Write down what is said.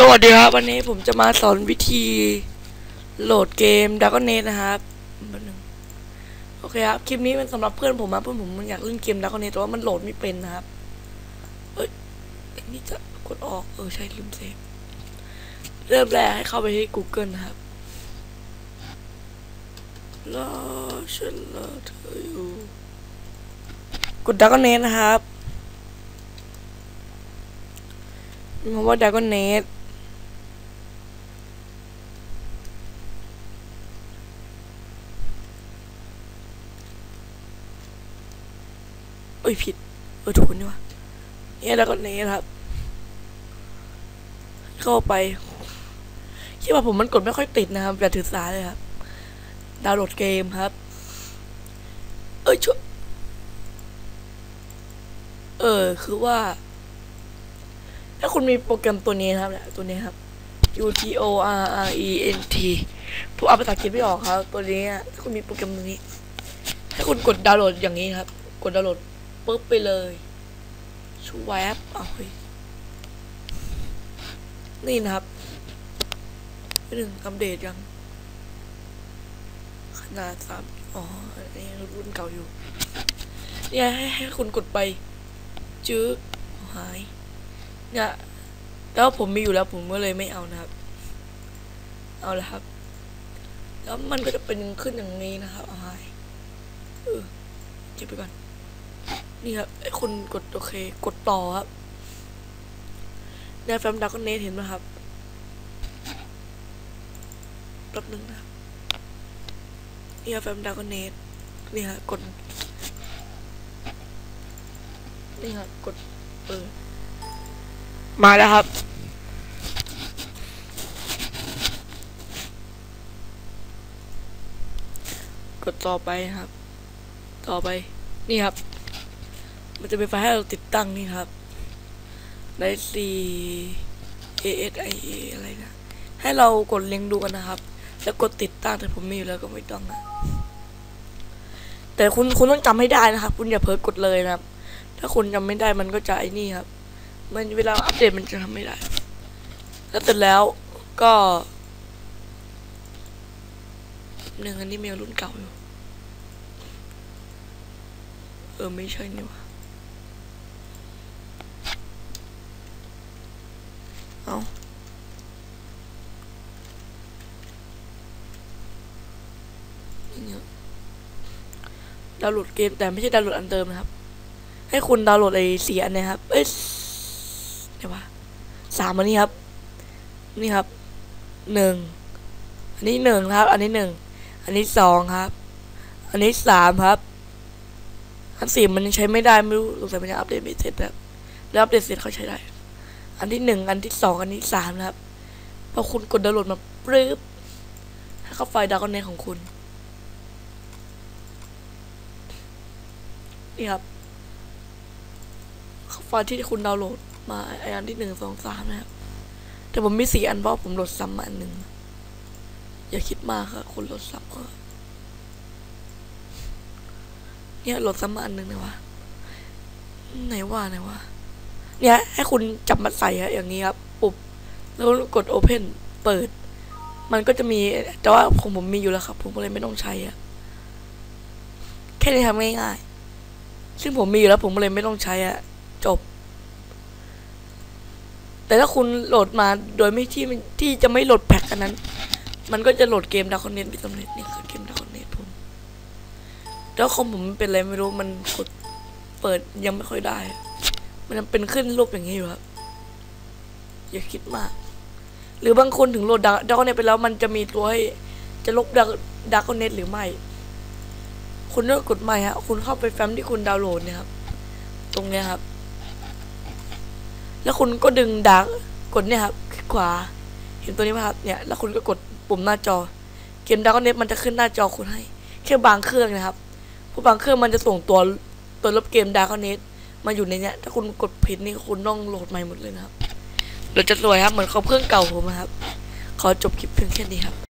สวัสดีครับวันนี้ผมจะมาสอนวิธีโหลดเกม d r a g o n Age นะครับนึงโอเคครับคลิปนี้เป็นสำหรับเพื่อนผมนะเพื่อนผมมันอยากเล่นเกม d r a g o n Age แต่ว่ามันโหลดไม่เป็นนะครับเอ้ยนี่จะกดออกเออใช่ลืมเซฟเริ่มแรกให้เข้าไปที่ Google นะครับรอฉันรอเธออยู่กด d r a g o n Age นะครับเพราะว่า d r a g o n Age เอ้ยผิด เออถูกนี่วะเนี่ยแล้วก็เนสครับ เข้าไปคิดว่าผมมันกดไม่ค่อยติดนะครับอย่าถือสาเลยครับดาวน์โหลดเกมครับ เอ้ยช่วยเออ คือว่า ถ้าคุณมีโปรแกรมตัวนี้นะครับเนี่ยตัวนี้ครับ U T O R R E N T ผมเอาภาษาอังกฤษไม่ออกครับ ตัวนี้ถ้าคุณมีโปรแกรมตัวนี้ให้คุณกดดาวน์โหลดอย่างนี้ครับ กดดาวน์โหลด ปุ๊บไปเลยชวบเอาเฮ้ยนี่นะครับไม่หนึ่งอัปเดตยัง ขนาดสามอ๋อนนี้รุ่นเก่าอยู่ เนี่ยให้ให้คุณกดไปจื้อหายเนี่ยแล้วผมมีอยู่แล้วผมก็เลยไม่เอานะครับ เอาละครับ แล้วมันก็จะเป็นขึ้นอย่างนี้นะครับอาหายเออเก็บไปก่อน นี่ครับไอ้คุณกดโอเค กดต่อครับในแฟ้มดักก็เนทเห็นไหมครับแป๊บนึงนะครับนี่ครับแฟ้มดักก็เนทนี่ฮะกด นี่ฮะกดเออมาแล้วครับกดต่อไปครับ ต่อไป นี่ครับ มันจะเป็นไฟล์ให้เราติดตั้งนี่ครับไดซี A S I A อะไรนะ ให้เรากดเล็งดูกันนะครับ แล้วกดติดตั้งแต่ผมมีอยู่แล้วก็ไม่ต้องนะแต่คุณคุณต้องจำให้ได้นะครับ คุณอย่าเพิ่กดเลยนะครับ ถ้าคุณจำไม่ได้มันก็จะไอ้นี่ครับ มันเวลาอัปเดตมันจะทำไม่ได้ แล้วเสร็จแล้วก็หนึ่งอันนี้เมลรุ่นเก่าอยู่ เออไม่ใช่นี่วะเอานี่เนี่ย ดาวน์โหลดเกมแต่ไม่ใช่ดาวน์โหลดอันเดิมนะครับ ให้คุณดาวน์โหลดไอ้สีอันเนี้ยครับ เอ้ยเดี๋ยววะสามอันนี้ครับ นี่ครับหนึ่งอันนี้หนึ่งครับ อันนี้หนึ่งอันนี้สองครับ อันนี้สามครับอันสี่มันยังใช้ไม่ได้ไม่รู้สงสัยมันยังอัปเดตไม่เสร็จแบบแล้วอัปเดตเสร็จเขาใช้ได้ อันที่หนึ่งอันที่สองอันที่สามนะครับพอคุณกดดาวน์โหลดมาปรึ๊บให้เข้าไฟล์ดาวน์เนตของคุณ นี่ครับไฟล์ที่คุณดาวน์โหลดมาไออันที่หนึ่งสองสามนะครับแต่ผมมีสี่อันเพราะผมโหลดซ้ำมาอันหนึ่งอย่าคิดมากครับคุณโหลดซ้ำเออเนี่ยโหลดซ้ำมาอันหนึ่งนะวะไหนว่าไหนว่าเนี่ย ให้คุณจับมาใส่ฮะอย่างนี้ครับปุบแล้วกด Open เปิด มันก็จะมี แต่ว่าของผมมีอยู่แล้วครับ ผมก็เลยไม่ต้องใช้อะแค่นี้ทำง่ายๆ ซึ่งผมมีอยู่แล้วผมเลยไม่ต้องใช้อะจบ แต่ถ้าคุณโหลดมาโดยไม่ที่ที่จะไม่โหลดแพ็กอันนั้น มันก็จะโหลดเกมดาวคอนเนตไม่สำเร็จนี่คือเกมดาวคอนเนตผมแล้วคอมผมเป็นอะไรไม่รู้มันกดเปิดยังไม่ค่อยได้ มันเป็นขึ้นรูปอย่างนี้อยู่ครับอย่าคิดมาก หรือบางคนถึงโหลดดาวคอนเนตไปแล้ว มันจะมีตัวให้จะลบดาวคอนเนตหรือไม่ คุณเลือกกดใหม่ฮะ คุณเข้าไปแฟ้มที่คุณดาวน์โหลดเนี่ยครับ ตรงเนี้ยครับ แล้วคุณก็ดึงดาร์กกดเนี่ยครับคลิกขวา เห็นตัวนี้ไหมครับ เนี่ย แล้วคุณก็กดปุ่มหน้าจอ เกมดาวน์เน็ตมันจะขึ้นหน้าจอคุณให้ แค่บางเครื่องนะครับ เพราะบางเครื่องมันจะส่งตัวตัวลบเกมดาวน์เน็ตมาอยู่ในเนี้ย ถ้าคุณกดผิดนี่คุณต้องโหลดใหม่หมดเลยนะครับเดี๋ยวจะสวยครับ เหมือนเขาเครื่องเก่าผมนะครับ ขอจบคลิปเพียงแค่นี้ครับ